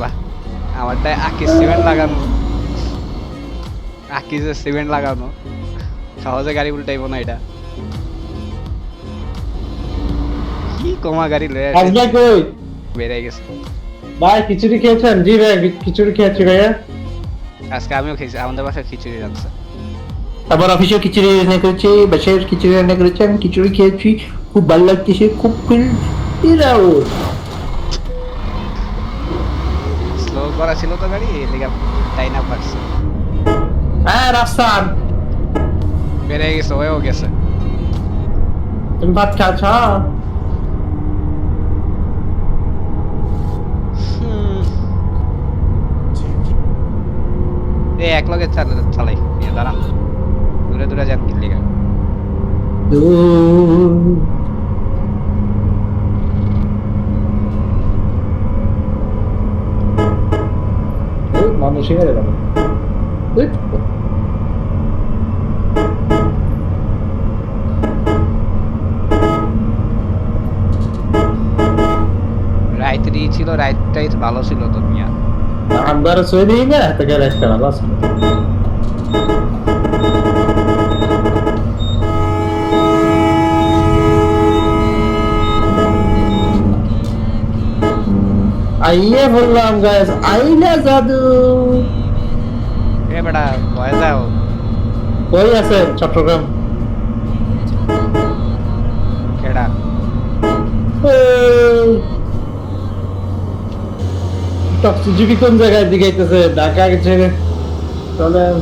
বাহ আমারটা আকি সিমেন্ট লাগানো। আকি যে সিমেন্ট লাগানো সহজে গাড়ি উল্টাইবো না এটা। কি কমা গাড়ি লয়ে বেড়ে গেছে। ভাই খিচুড়ি খেয়েছেন? জি ভাই খিচুড়ি খেয়েছি ভাইয়া। আজকে আমিও খেয়েছি আমাদের বাসায় খিচুড়ি রাখছে আবার অফিসেও খিচুড়ি রান্না করেছে বাসায় খিচুড়ি রান্না করেছে আমি খিচুড়ি খেয়েছি। খুব ভালো লাগতেছে খুব ফিল করা ছিল তো গাড়ি এই লেগে তাই না পারছে হ্যাঁ রাস্তান বেড়ে গেছে হয়েও গেছে। তুমি ভাত খাচ্ছ। এই এক লগে চাল- চালাই। দাঁড়ান দূরে দূরে যান কি লেগে। মানুষই হয়ে গেল রাইত দিয়ে ছিল রাইতটাই ভালো ছিল তো মিয়া। আমরা সই দিই না তো গেলে একটা ভালো আছে আইয়ে বললাম গাইস আইলা জাদু। এ বেটা ভয় যাও কই আছে চট্টগ্রাম? কেডা? কোন জায়গায় দিগাইতেছে ঢাকা ছেড়ে চলেন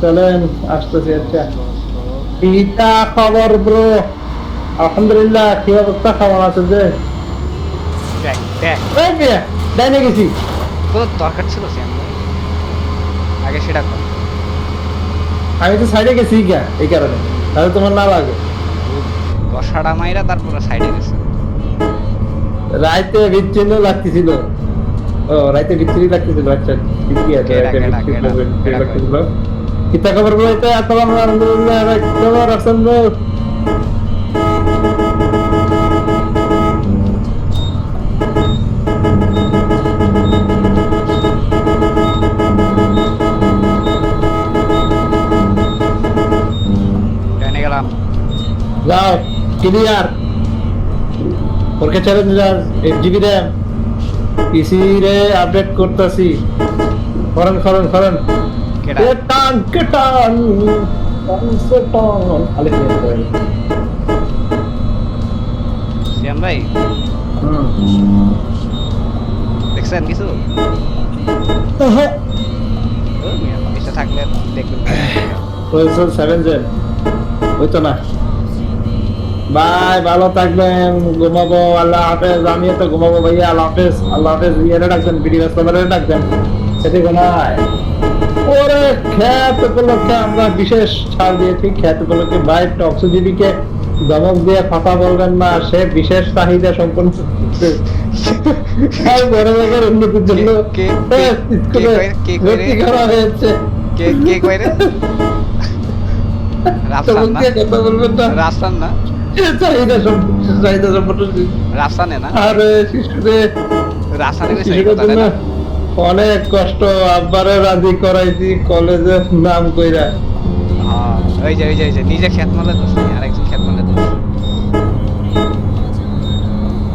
চলেন আসতেছি আচ্ছা পিতা খবর ব্রো আলহামদুলিল্লাহ কি অবস্থা? কেমন আছে যে? দেখ ডাইনে গেছি। দরকার ছিল আগে সেটা কর আমি তো সাইডে গেছি গা এই কারণে। তাহলে তোমার না লাগে? কষাটা মাইরা তারপরে সাইডে গেছে। রাইতে বিচ্ছিন্ন লাগতেছিল। ও রাইতে বিচ্ছিন্ন লাগতেছিল আচ্ছা ঠিকই আছে কেডা, রাইতে বিচ্ছিন্ন লাগতেছিল। কিতা খবর বলতে আসলাম আলহামদুলিল্লাহ খবর আছেন ক্লিয়ার ওরকে challenge eight GB RAM PC রে আপডেট করতেছি। করেন করেন করেন। কেটান কেটান শ্যাম ভাই? দেখছেন কিছু? থাকলে দেখবেন। Seven gen. ওই তো না। বাই ভালো থাকবেন ঘুমাবো আল্লাহ হাফেজ আমিও তো ঘুমাবো ভাইয়া আল্লাহ হাফেজ আল্লাহ হাফেজ ইয়ে ডাকবেন বিডি ব্যস্তবারে ডাকবেন সেটি ঘুমায়। ওরে খ্যাত উপলক্ষে আমরা বিশেষ ছাড় দিয়েছি খ্যাত উপলক্ষে ভাই টক্সজিবিকে দমক দিয়ে কথা বলবেন না সে বিশেষ চাহিদা সম্পন্ন আর বড় জায়গার উন্নতির জন্য কে- কে- কে স্কুলে কই- কে কই রে? ভর্তি করা হয়েছে। কে কে কইরে? রাফসান না? তোমাকে কথা বলবেন না। রাফসান না? চাহিদা চাহিদা না? আর শিশুদের না অনেক কষ্ট আব্বারে রাজি করাইছি কলেজের নাম কইরা। ওই যে ওই যে ওই যে নিজে খেত মারলে দোষ মারলে দোষ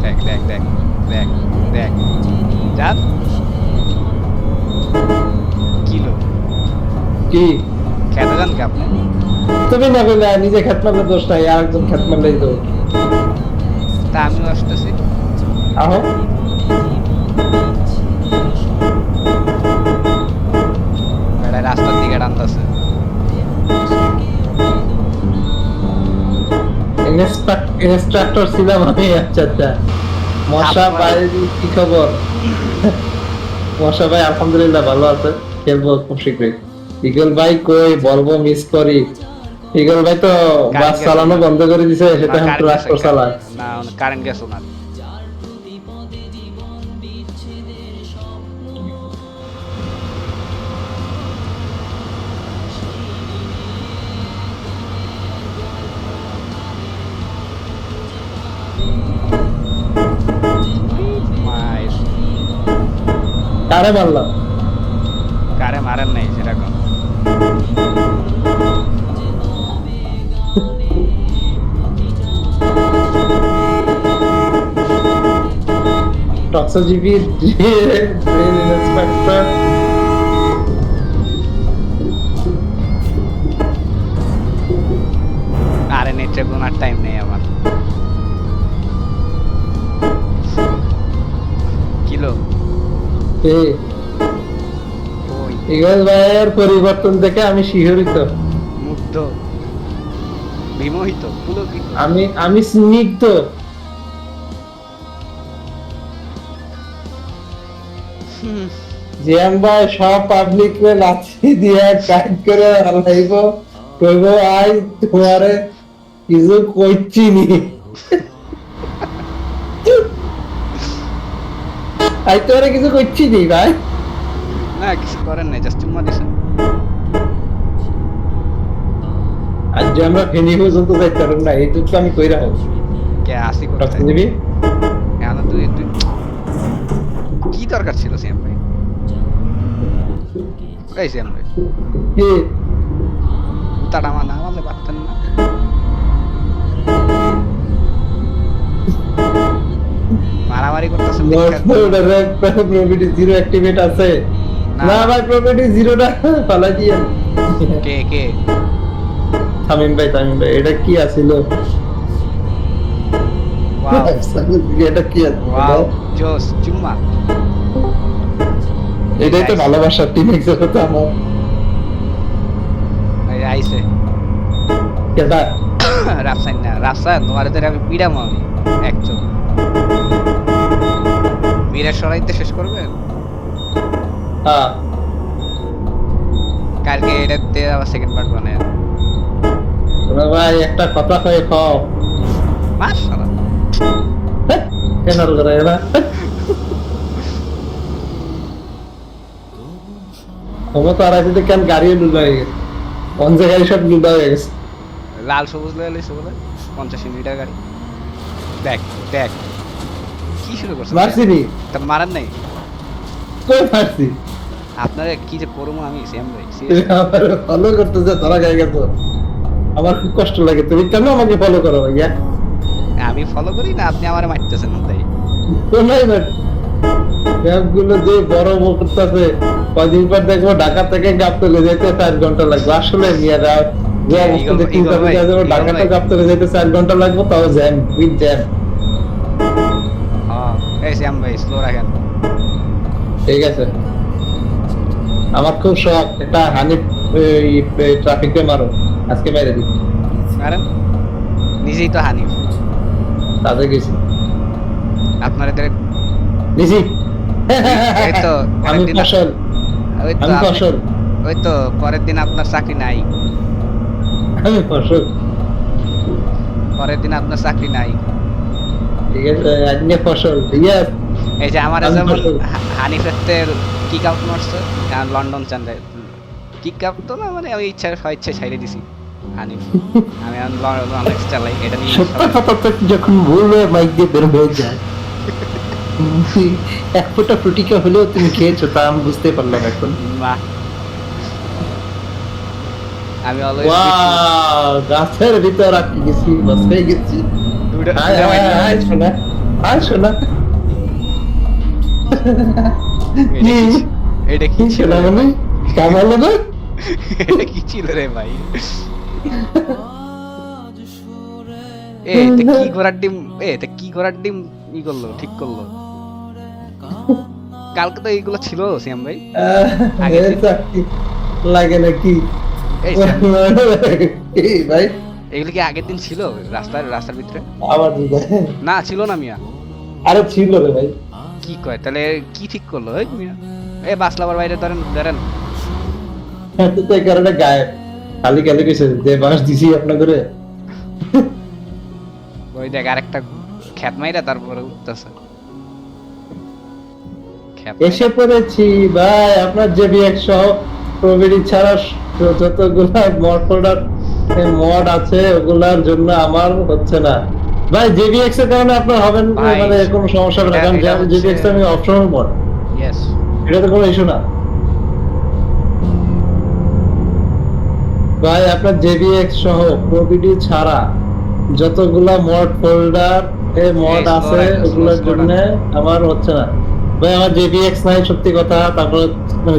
দেখ দেখ দেখ দেখ দেখ। যান কিলো। কি? খেতে যান কি আপনি? তুমি না কইলে নিজে খেত মারলে দোষ নাই আরেকজন খেত মারলেই দোষ তা আসতেছি। আহো। রাস্তার দিকে টানতেছে। ইনস্ট্রাক্টর ছিলাম আমি আচ্ছা আচ্ছা মশা ভাই কি খবর? মশা ভাই আলহামদুলিল্লাহ ভালো আছে খেলব খুব শীঘ্রই। ইগল ভাই কই? বলব মিস করি। ইগল ভাই তো বাস চালানো বন্ধ করে দিছে সেটা এখন কারেন্ট ট্রাক্টর চালায়। না কারেন্ট গেছে না কারে মারলাম কারে মারেন নাই সেটা টক্সোজিবি ব্রেন ইন্সপেক্টর আরে নেটে গোনার টাইম নেই আমার। কিলো ইগল ভাইয়ের পরিবর্তন দেখে আমি শিহরিত। মুগ্ধ। বিমোহিত পুলকিত। আমি আমি স্নিগ্ধ। জিয়াম ভাই সব পাবলিক রে লাথি দিয়ে টাইট করে কইব আই তোমারে কিছু কইছি নি। আই তোরে কিছু কইছি নি ভাই? না কিছু করেন নাই জাস্ট চুম্মা দিছেন আজ যে আমরা ফেনি পর্যন্ত যাইতে পারব না এইটুকু তো আমি কইরা হোক কে আসি করতে দিবি? তুই কি দরকার ছিল সিএম ভাই এই সিএম কি? তারা আমার আমাদের পারতেন না। মারামারি প্রবিটি জিরো অ্যাক্টিভেট আছে। না। ভাই প্রবিটি জিরোটা কে কে তামিম ভাই তামিম ভাই এটা কি আছিল এটা কি ওয়াও আছে জোস চুম্মা। এটাই তো ভালোবাসার টিম এক্সের কথা আমার। আইছে না রাফসান তোমার ধরে আমি পিড়াম আমি একজন বীরের সরাইতে শেষ করবেন হ্যাঁ। কালকে এটাতে আবার সেকেন্ড পার্ট বানায়। তোরা ভাই একটা কথা কয়ে খাও। মাশাআল্লাহ। কেন এরা ক্ষমতা আর আছে কেন লুলা হয়ে গেছে। কোন জায়গায় সব লুলা হয়ে গেছে। লাল সবুজ বলে? পঞ্চাশ মিটার গাড়ি। দেখ দেখ। কি শুরু করছে? মারছি নি? তা মারার নাই? কই মারছি? আপনারা কি যে করব আমি সেম ফলো করতেছে ধরা গায়ে গেছো। আমার খুব কষ্ট লাগে তুমি কেন আমাকে ফলো করো ভাইয়া? আমি ফলো করি না আপনি আমার মারতেছেন তাই। শোনাই না। গুলো যে বড় করতেছে কয়দিন পর দেখব ঢাকা থেকে যেতে চার ঘণ্টা লাগবে। আসলে মিয়ারা যে হ্যাঁ, অবস্থা দেখতে যাবে ভাই, যাব ইগল ঢাকা ভাই। থেকে গাবতলে যেতে চার ঘণ্টা লাগবে তাও জ্যাম উইথ জ্যাম। হ্যাঁ এই শ্যাম ভাই স্লো রাখেন। ঠিক আছে। আমার খুব শখ হানি ট্রাফিকে মারো। আজকে বাইরে দিই মারেন নিজেই তো হানি। তাদের গেছি। আপনার নিছি এই তো আমি ফসল। ওই তো ফসল। ওই তো পরের দিন আপনার চাকরি নাই। আমি ফসল। পরের দিন আপনার চাকরি নাই। ঠিক আছে আজকে ফসল ইয়েস এই যে আমার আমি যেমন ফসল। কিক আউট মারছে লন্ডন কিক আউট তো না মানে আমি ইচ্ছা ইচ্ছে ছাইড়ে দিছি হানিফ। আমি লন্ডন চালাই এটা নিয়ে যখন বলবে মাইক দিয়ে বের হয়ে যায়। এক ফোঁটা হলেও তুমি খেয়েছো তা আমি বুঝতে পারলাম এখন। আমি গাছের ভিতর আটকে গেছি বসে গেছি। শোনা। আয় শোনা। এটা কি ছিল? মানে? কামালো না? এটা কি ছিল রে ভাই? এ কি ঘোড়ার ডিম এ কি ঘোড়ার ডিম ই করল ঠিক করল? কালকে তো এইগুলো ছিল শ্যাম ভাই। লাগে নাকি? ভাই? এগুলো কি আগের দিন ছিল? রাস্তার রাস্তার ভিতরে? আবার না ছিল না মিয়া। আরে ছিল রে ভাই। কি কয় তাহলে কি ঠিক করল এই মিয়া? এ বাসলাবার বাইরে ধরেন ধরেন। হ্যাঁ, তো তো এই কারণে খালি খালি কইছে যে বাস দিছি আপনাদের? ওই দেখ আরেকটা খ্যাত মাইরা তারপরে উঠতেছে। এসে পড়েছি। ভাই আপনার যে সহ প্রবিডি ছাড়া যতগুলা মড প্রোডাক্ট মড আছে ওগুলার জন্য আমার হচ্ছে না। ভাই জেবিএক্স এর কারণে আপনার হবেন মানে কোনো সমস্যা হবে না কারণ জেবিএক্স আমি অপশনাল মড ইয়েস এটা তো কোনো ইস্যু না। ভাই আপনার জেবিএক্স সহ প্রবিডি ছাড়া যতগুলা মড ফোল্ডার এ মড আছে ওগুলোর জন্য আমার হচ্ছে না। ভাই, আমার জেবিএক্স নাই, সত্যি কথা। তারপর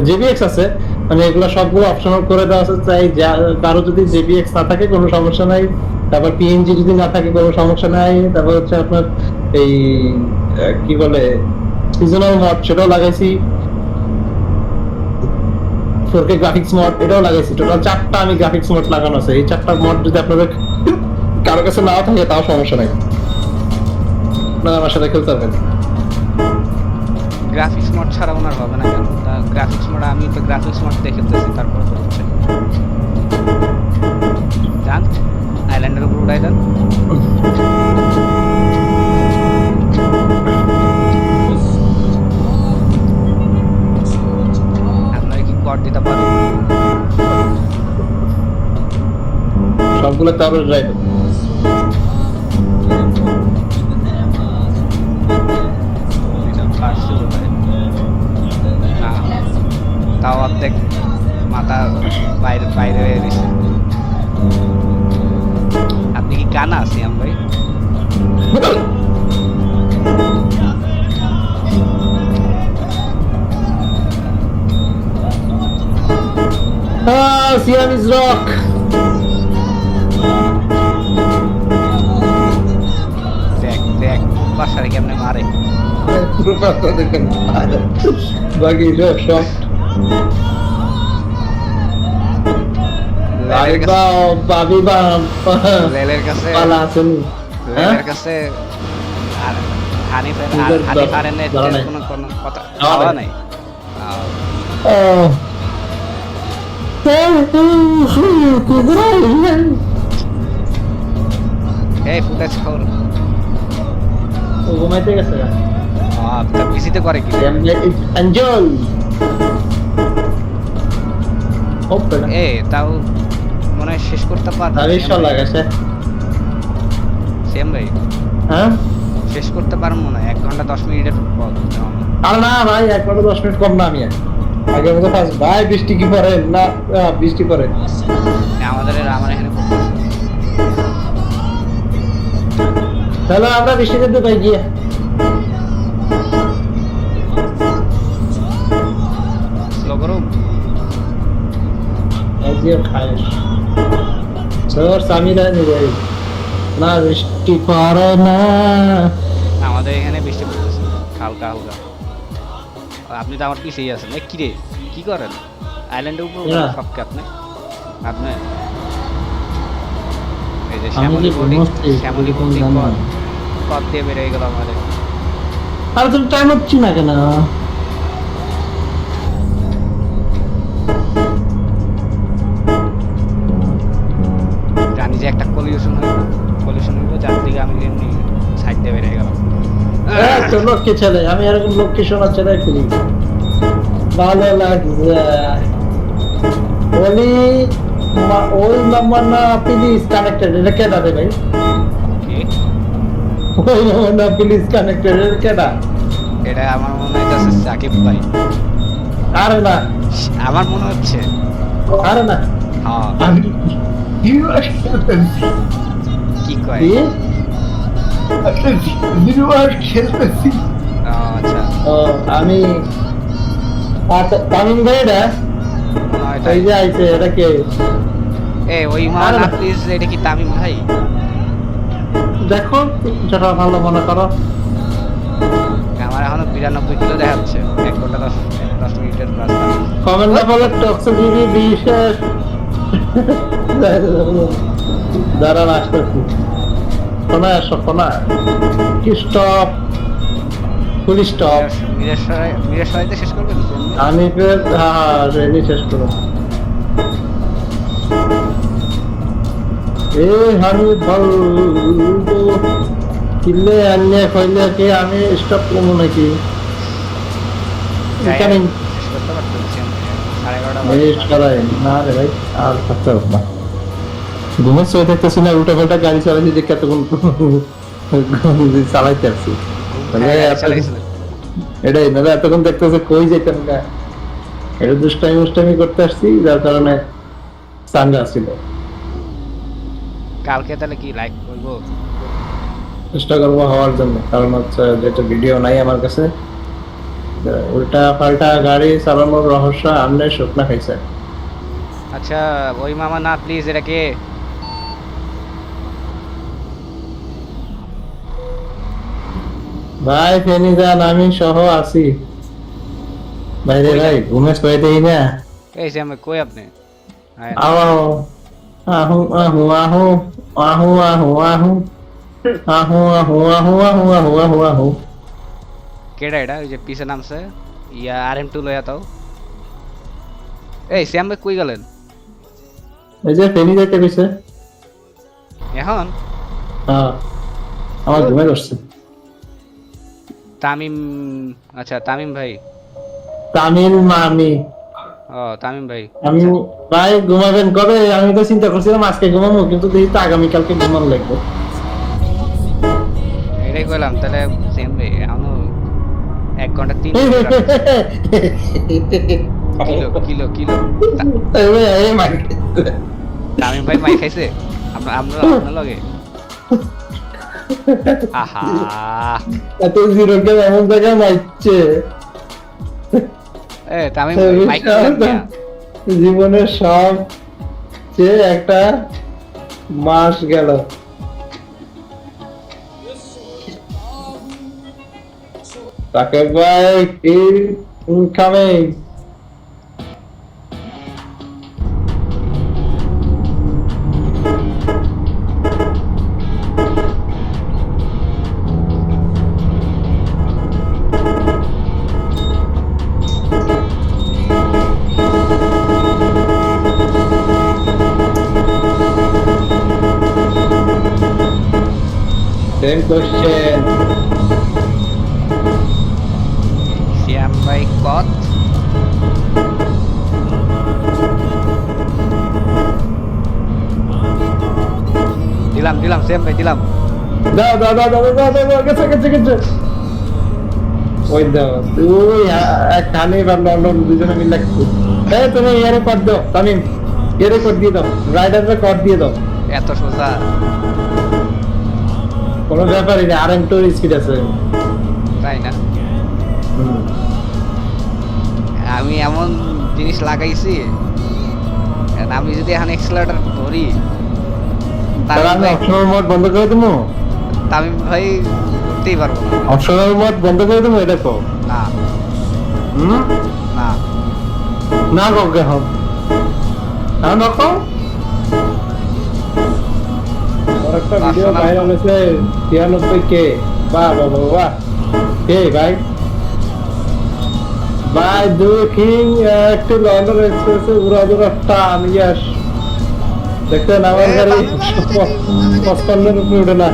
জেবিএক্স আছে মানে এগুলো সবগুলো অপশনাল করে দেওয়া আছে, চাই কারও যদি জেবিএক্স না থাকে, কোনো সমস্যা নাই। তারপর পিএনজি যদি না থাকে, কোনো সমস্যা নাই। তারপর হচ্ছে আপনার এই কি বলে সিজনাল মড সেটাও লাগাইছি। ফোর কে গ্রাফিক্স মড এটাও লাগাইছি। টোটাল চারটা আমি গ্রাফিক্স মড লাগানো আছে। এই চারটা মড যদি আপনাদের কারও কাছে নাও থাকে, তাও সমস্যা নাই। আপনারা আমার সাথে খেলতে পারবেন। গ্রাফিক্স মোড ছাড়া ওনার হবে না কেন? গ্রাফিক্স মোড আমি তো গ্রাফিক্স মোড দেখেতেছি, তারপরে তো হচ্ছে। যান আইল্যান্ডের উপর উঠাই দেন আপনারা কি কর দিতে পারেন? সবগুলো তারপরে ড্রাইভ বাইরে বাইরে হয়ে গেছে। আপনি কি কানা আছি আমি ভাই Ah, rock. দেখ দেখ বাসারে কেমনে মারে। পুরো পাতা দেখেন। বাকি সব বাবি বা লেলের কাছে। পালা আছেন লেলের কাছে। আর আর নিজের হানিফ দর- আরেনের কোনো কোনো কথা খাওয়া নাই। এই ফুটেজ খবর। ঘুমাইতে গেছে আপনার পিসিতে করে কি? অঞ্জল এ তাও মনে হয় শেষ করতে পারব আবিষ্কার লাগাছে সেম ভাই। হ্যাঁ? শেষ করতে পারব মনে হয়। এক ঘণ্টা দশ মিনিটের পথ। আর না ভাই এক ঘণ্টা দশ মিনিট কম না আমি। আর। আগের মতো ফার্স্ট ভাই বৃষ্টি কি পরে? না বৃষ্টি পরে। আমাদের আমার এখানে তাহলে আমরা বৃষ্টিতে দুবাই গিয়ে। স্লো করো আজকে স্বামীরা নিবে না বৃষ্টি পরে না আমাদের এখানে বৃষ্টি পড়তেছে। হালকা হালকা। আপনি তো আমার পিছিয়ে আছেন। কি রে কি করেন? আইল্যান্ডের উপর না। সবকে আপনি? আপনি এই যে শ্যামলি কি বোর্ডিং শ্যামলি বোর্ডিং পথ দিয়ে বেরিয়ে গেল আমাদের। আর তুমি টাইম হচ্ছি না কেন? তো লক্ষ্মী ছেলে আমি এরকম লক্ষ্মী সোনা ছেলে করি। ভালো লাগছে। বলি ওই নাম্বার না প্লিজ কানেক্টেড এটা কেডা রে ভাই? ওই নাম্বার না প্লিজ কানেক্টেড এটা কেডা? এটা আমার মনে হইতেছে সাকিব ভাই। আরে না। আমার মনে হচ্ছে। আরে না। হ্যাঁ। আমি কি? কয়? আচ্ছা। আমি তামিম ভাই এটা এই যে আইছে এটা কে? এ ওই প্লিজ এটা কি তামিম ভাই? দেখো যেটা ভালো মনে করো। আমার এখনও বিরানব্বই কিলো দেখাচ্ছে। এক ঘণ্টা দশ দশ মিনিটের রাস্তা। কমেন্ট বলে বিশেষ। দাঁড়ান আসতেছি। কোনায় আসো কোনায় কি স্টপ? Full stop. শেষ আমি হ্যাঁ রেডি শেষ করো এ বলব আনিয়ে কইলে কি আমি স্টপ করব নাকি? ইনকামিং না রে ভাই আর থাকতে হবে না। ঘুমের সময় থাকতেছি না উল্টা পাল্টা গাড়ি চালাইছি যে কতক্ষণ চালাইতে আসছি। চালাইছিলেন। এটাই দাদা এতক্ষণ দেখতেছে কই যেতাম না এটা দুষ্টামি মুষ্টামি করতে আসছি যার কারণে সাঙ্গা ছিল। কালকে তাহলে কি লাইক করব? চেষ্টা করব হওয়ার জন্য কারণ হচ্ছে যেটা ভিডিও নাই আমার কাছে উল্টা পাল্টা গাড়ি চালানোর রহস্য আমনে শুকনা খাইছে আচ্ছা ওই মামা না প্লিজ এটা ভাই ফেনি যান আমি সহ আছি ভাই রে ভাই ঘুমেস পাইতেই না এই যে আমি কই আপনি আয়, আও আহু আহু আহু আহু আহু আহু আহু আহু আহু আহু আহু আহু আহু কেডা ওই যে পিছে নামছে ইয়া আর এম টু লইয়া তাও এই শ্যাম ভাই কই গেলেন এই যে ফেনি যাইতে পিছে এখন হ্যাঁ আমার ঘুমে ধরছে তামিম আচ্ছা তামিম ভাই। তামিল মামি। ও তামিম ভাই। আমি ভাই ঘুমাবেন কবে? আমি তো চিন্তা করছিলাম আজকে ঘুমাবো কিন্তু দেখি তো আগামীকালকে ঘুমানো লাগবে। এটাই কইলাম তাহলে শ্যাম ভাই এখনও এক ঘণ্টা তিন কিলো কিলো কিলো। তামিম ভাই মাই খাইছে? আমরা আমরা আপনার লগে? এত জিরোকে এমন জায়গায় মাইক দিলেন মিয়া। জীবনের সব যে একটা মাস গেল। তাকে ভাই কি ইনকামিং সেম কোশ্চেন শ্যাম ভাই কত দিলাম দিলাম শ্যাম ভাই দিলাম দাও দাও দাও দাও দাও দাও গেছে গেছে গেছে ওই দাও তুই এক খানে বা লন্ডন দুজনে মিলে এই তুমি ইয়ারে কর দাও তামিম। ইয়ারে কর দিয়ে দাও। রাইডারে কর দিয়ে দাও। এত সোজা। কোনো ব্যাপারই না আর এম টুর স্পিড আছে। তাই না? আমি এমন জিনিস লাগাইছি আমি যদি এখন এক্সেলেটার ধরি তাহলে আমি অপশনাল মোড বন্ধ করে দেবো তামিম ভাই করতেই পারব না। অপশনাল মোড বন্ধ করে দেবো এটা কো না। হুম? না। না আর একটা ভিডিও ভাইরাল হয়েছে তিয়ানব্বই কে বাহ বাহ বাহ কে ভাই? ভাই দুখিং একটু লন্ডন এক্সপ্রেসে উড়া দুরা টান ইয়াস। দেখতেন আমার গাড়ি বাবা, পঁচপান্নের উপরে উঠে না।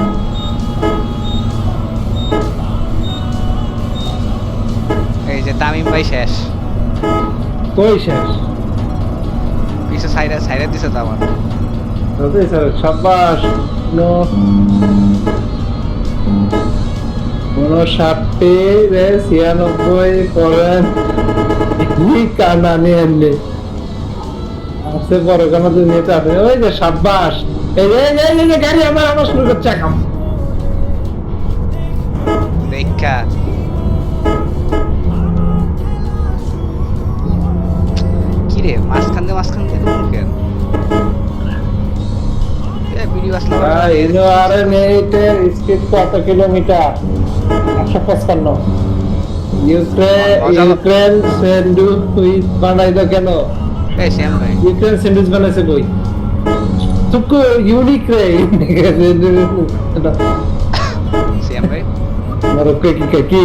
এই যে তামিম ভাই শেষ। কই শেষ? পিছে সাইডে সাইডে দিছে তো আমার সাব্বাস। কোনো রে, ছিয়ানব্বই পয়েন্ট কানা নিয়ে এনলি আসছে বড় কানা তুই নিতে আসবে ওই যে সাব্বাস। এই যে গাড়ি আমার আমার শুরু করছে এখন। দেখা। কিরে, মাঝখান দিয়ে মাঝখান দিয়ে কেন? ಇದು ಆರ್ ইউক্রেন ইউক্রেন স্যান্ডউইচ কেন? ইউক্রেন স্যান্ডউইচ বানাইছে ইউনিক রে কি কে কি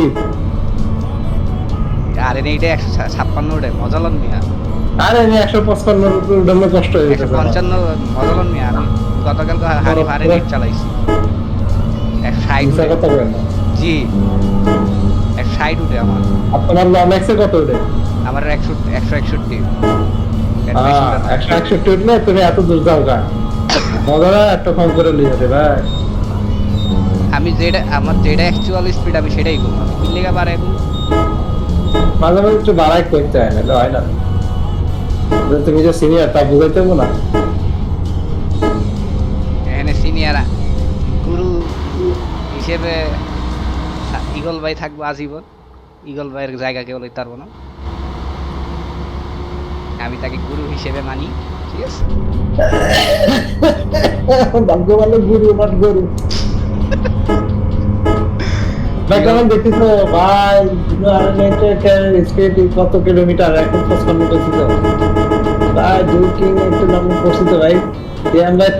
আরে এটা একশো ছাপ্পান্ন ওটা মজালন মিয়া আরে। আমি একশো পঁচপান্ন কষ্ট হয়ে গেছে। পঞ্চান্ন মজালন মিয়া গতকাল হারি হারি নেট চালাইছি। এক মিথ্যা কথা বলেন জি। এক ষাট উঠে আমার। আর তোমার লমেক্সে কত উঠে? আমার একশো একশো একষট্টি। একশো একষট্টি। উঠলে তুমি এত দূর যাও গা। মজা না একটা কম করে নিয়ে যাবে ভাই। আমি যেটা আমার যেটা অ্যাকচুয়াল স্পিড আমি সেটাই করব আমি কি লেগে পারে এখন মাঝে মাঝে একটু বাড়াই করতে হয় না হয় না। তুমি যে সিনিয়র তা বুঝাইতে না। হিসেবে ইগল ভাই থাকব আজীবন। ইগল ভাইয়ের জায়গা কেউ লইতে পারব না। আমি তাকে গুরু হিসেবে মানি ঠিক আছে? ভাগ্য ভালো গুরু নট গরু। ভাই কেমন দেখতেছো? কত কিলোমিটার? এখন পঁচপান্ন করছি তো। ভাই দুই একটু নাম করছি তো ভাই।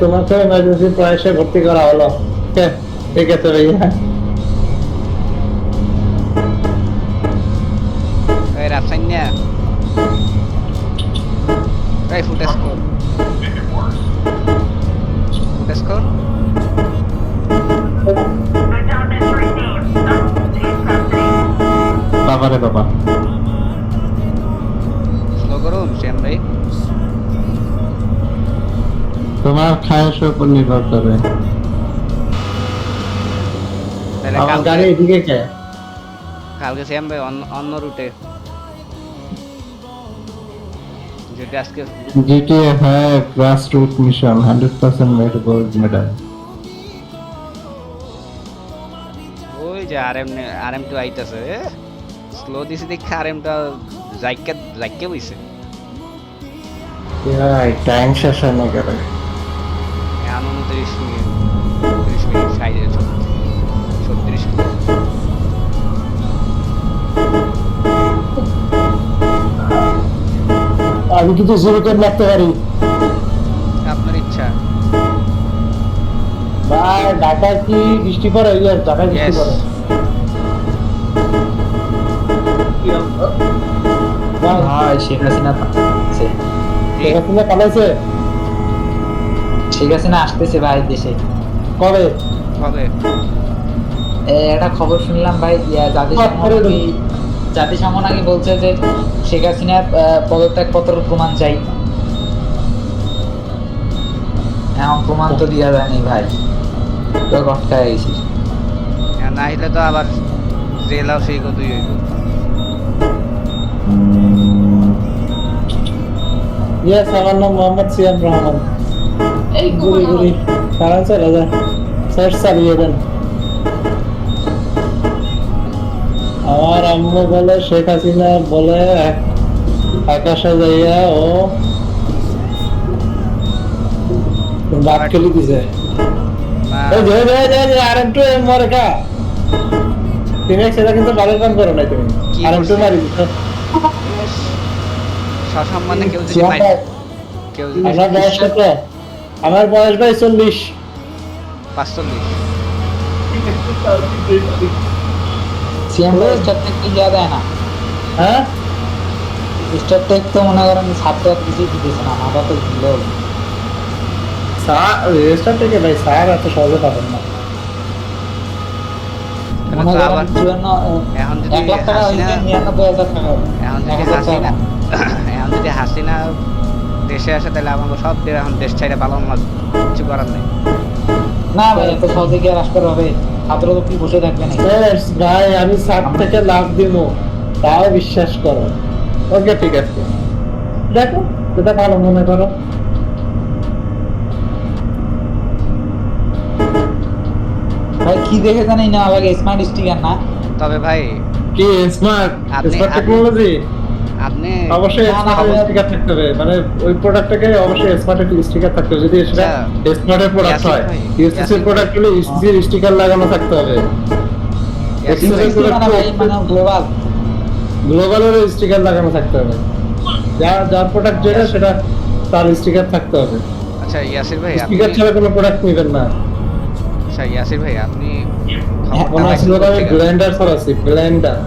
তোমাকে এমার্জেন্সি প্রয়াসে ভর্তি করা হলো। হ্যাঁ, ঠিক আছে ভাইয়া এই রাফসাইন্যা এই ফুটেজ কর ফুটেজ কর বাবারে বাবা। স্লো করুন শ্যাম ভাই। তোমার খায়ের উপর নির্ভর করে। তাহলে আমার গাড়ি এদিকে কে? কালকে শ্যাম ভাই অন্য রুটে যেটা আজকে টু আইতাছে স্লো দিছে দেখে আরএমটা জাইকা জাইকা হইছে মিনিট 30 মিনিট ছত্রিশ মিনিট আমি কিন্তু জোর করে লাগতে পারি। আপনার ইচ্ছা। ভাই ঢাকা কি বৃষ্টি পড়ে? ওই আর ঢাকা বৃষ্টি. পড়ে। ভাই, ভাই শেখ হাসিনা পালাচ্ছে। শেখ হাসিনা পালাইছে? শেখ হাসিনা আসতেছে ভাই দেশে। কবে? কবে? একটা খবর শুনলাম ভাই ইয়া, জাতিসংঘ নাকি জাতিসংঘ নাকি বলছে যে শেখ হাসিনার আহ, পদত্যাগ পত্র প্রমাণ চাই। এখন প্রমাণ তো দেওয়া যায়নি ভাই। তো গেছি না হইলে তো আবার জেলাও সেই কতই হইব। ইয়েস আমার নাম মোহাম্মদ সিয়াম রহমান। এই গুলি গুলি কারণ চলে যা। সার্চ চালিয়ে দেন। আমার আম্মু বলে শেখ হাসিনা বলে আকাশে যাইয়া ও বাদ খেলি দিছে আর একটু মরে খা। তুমি সেটা কিন্তু ভালো কাম করো না তুমি। কি আর একটু মারি। দিছো সসম্মানে কেউ যদি সিয়াম মাই ভাই, কেউ যদি আমার বয়স কত আমার বয়স ভাই চল্লিশ। পাঁচচল্লিশ। টেক কি দেওয়া দেয় না। হ্যাঁ? স্টার টেক তো মনে করেন ছাত্র কিছু দিতেছে না আমরা তো ভাই এত সহজে পাবেন না। চুয়ান্ন এখন যদি এক লাখ টাকা হাসিনা দেশে আসে তাহলে আমাকে সব এখন দেশ ছাইড়ে পালানো কিছু করার নেই। না ভাই এত সহজে কি আর আসতে হবে ছাত্র তো কি বসে থাকবে না ভাই আমি সাত থেকে লাভ দিব তাও বিশ্বাস করো। ওকে ঠিক আছে। দেখো যেটা ভালো মনে করো। ভাই কি দেখে জানি না আগে স্মার্ট স্টিকার না। তবে ভাই কি স্মার্ট স্মার্ট টেকনোলজি আপনি অবশ্যই স্মার্ট স্টিকার থাকতে হবে। মানে ওই প্রোডাক্টটাকে অবশ্যই স্মার্ট স্টিকার থাকতে হবে। যদি সেটা আচ্ছা, স্মার্টের প্রোডাক্ট হয় ভাই, ইউসিসির প্রোডাক্ট হলে ইউসিসির স্টিকার লাগানো থাকতে হবে। Excellent. মানে গ্লোবাল গ্লোবালের স্টিকার লাগানো থাকতে হবে। যার যার প্রোডাক্ট যেটা সেটা তার স্টিকার থাকতে হবে। আচ্ছা ইয়াসির ভাই আপনি স্টিকার ছাড়া কোনো প্রোডাক্ট নেবেন না। আচ্ছা ইয়াসির ভাই আপনি খবরটা আমি কোত্থেকে? ব্লেন্ডার চালাচ্ছি ব্লেন্ডার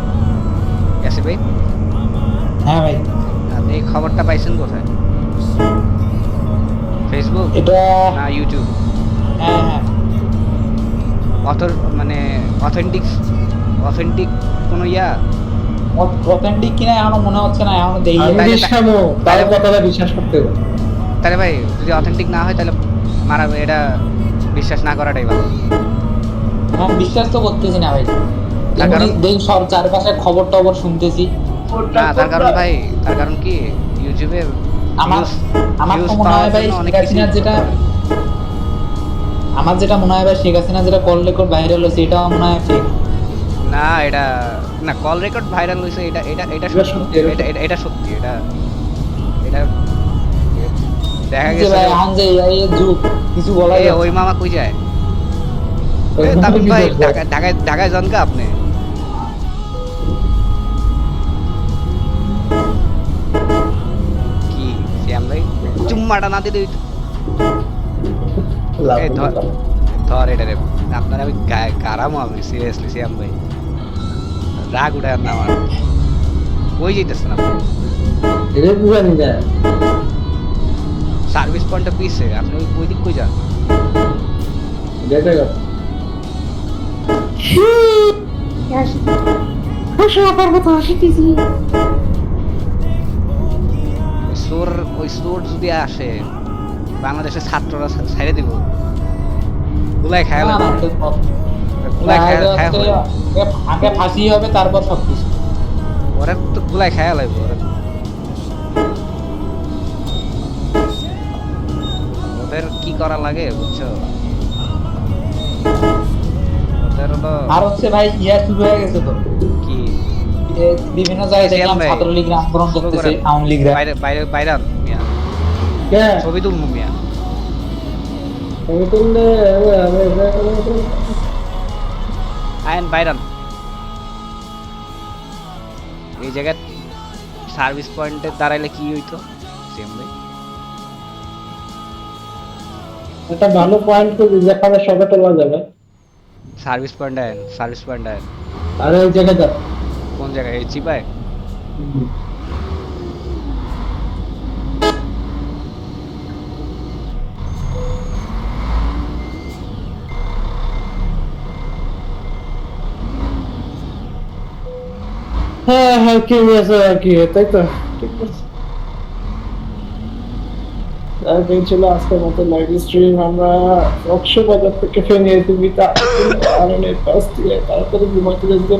ইয়াসির ভাই? হ্যাঁ ভাই। আপনি খবরটা পাইছেন কোথায়? ফেসবুক এটা না ইউটিউব হ্যাঁ হ্যাঁ। অথর মানে অথেন্টিক অথেন্টিক কোনো ইয়া? অথেন্টিক কিনা এখনও মনে হচ্ছে না এখনও দেখি। তাইলে- কথাটা বিশ্বাস করতে হবে। তাহলে ভাই যদি অথেন্টিক না হয় তাহলে মারা এটা বিশ্বাস না করাটাই ভালো। আমি বিশ্বাস তো করতেছি না ভাই? এমনি সব চারপাশে খবর টবর শুনতেছি। না তার কারণ ভাই তার কারণ কি? ইউটিউবে আমার আমার তো মনে হয় ভাই শেখ যেটা আমার যেটা মনে হয় ভাই শেখ হাসিনা যেটা কল রেকর্ড ভাইরাল হয়েছে এটাও মনে হয় ফেক না এটা না কল রেকর্ড ভাইরাল হয়েছে এটা এটা এটা সত্যি এটা এটা সত্যি এটা এটা দেখা গেছে ভাই এখন যে এই যুগ কিছু বলা যায়। ওই মামা কই যায়? ঢাকায় যান কা আপনি। চুম্মাটা না দিতে হইতো। ধর ধর এটা রে আপনার আমি গারামো আমি সিরিয়াসলি শ্যাম ভাই। রাগ উঠায় না আমার। কই এটা বুঝানি যায় সার্ভিস পয়েন্টটা পিছে আপনি ওই দিক কই যান? সোর ওই সোর যদি আসে বাংলাদেশের ছাত্ররা ছা- ছাইড়ে দিব। গুলাই খায় গুলাই খায় আগে- ফাঁসি হবে তারপর সব কিছু ওরা তো গুলাই খায় লাগবে ওরা। ওদের কি করা লাগে বুঝছ? ওদের হলো আর হচ্ছে ভাই ইয়া শুরু হয়ে গেছে তো। কি? বিভিন্ন জায়গায় দেখলাম ছাত্রলীগরা আন্দোলন করতেছে। আওয়ামী লীগরা। বাইরে বাইরে বাইরে ছবি তুলবো মিয়া। আমি তুললে আইন বাইরান। এই জায়গায় সার্ভিস পয়েন্টে দাঁড়াইলে কি হইতো? সেম ভাই একটা ভালো পয়েন্ট খুঁজি যেখানে সবে তোলা যাবে। সার্ভিস পয়েন্ট আইন সার্ভিস পয়েন্ট আইন আর ওই জায়গায় কোন জায়গায়? এই চিপায় হ্যাঁ হ্যাঁ কি আছে আর তো। ঠিক আছে। আর ছিল আজকের মতো লাইভ স্ট্রিম আমরা রক্সবাজার থেকে ফেনী টিভিতে আরনের কাছ দিয়ে তারপরে ঘুমাতে যেতে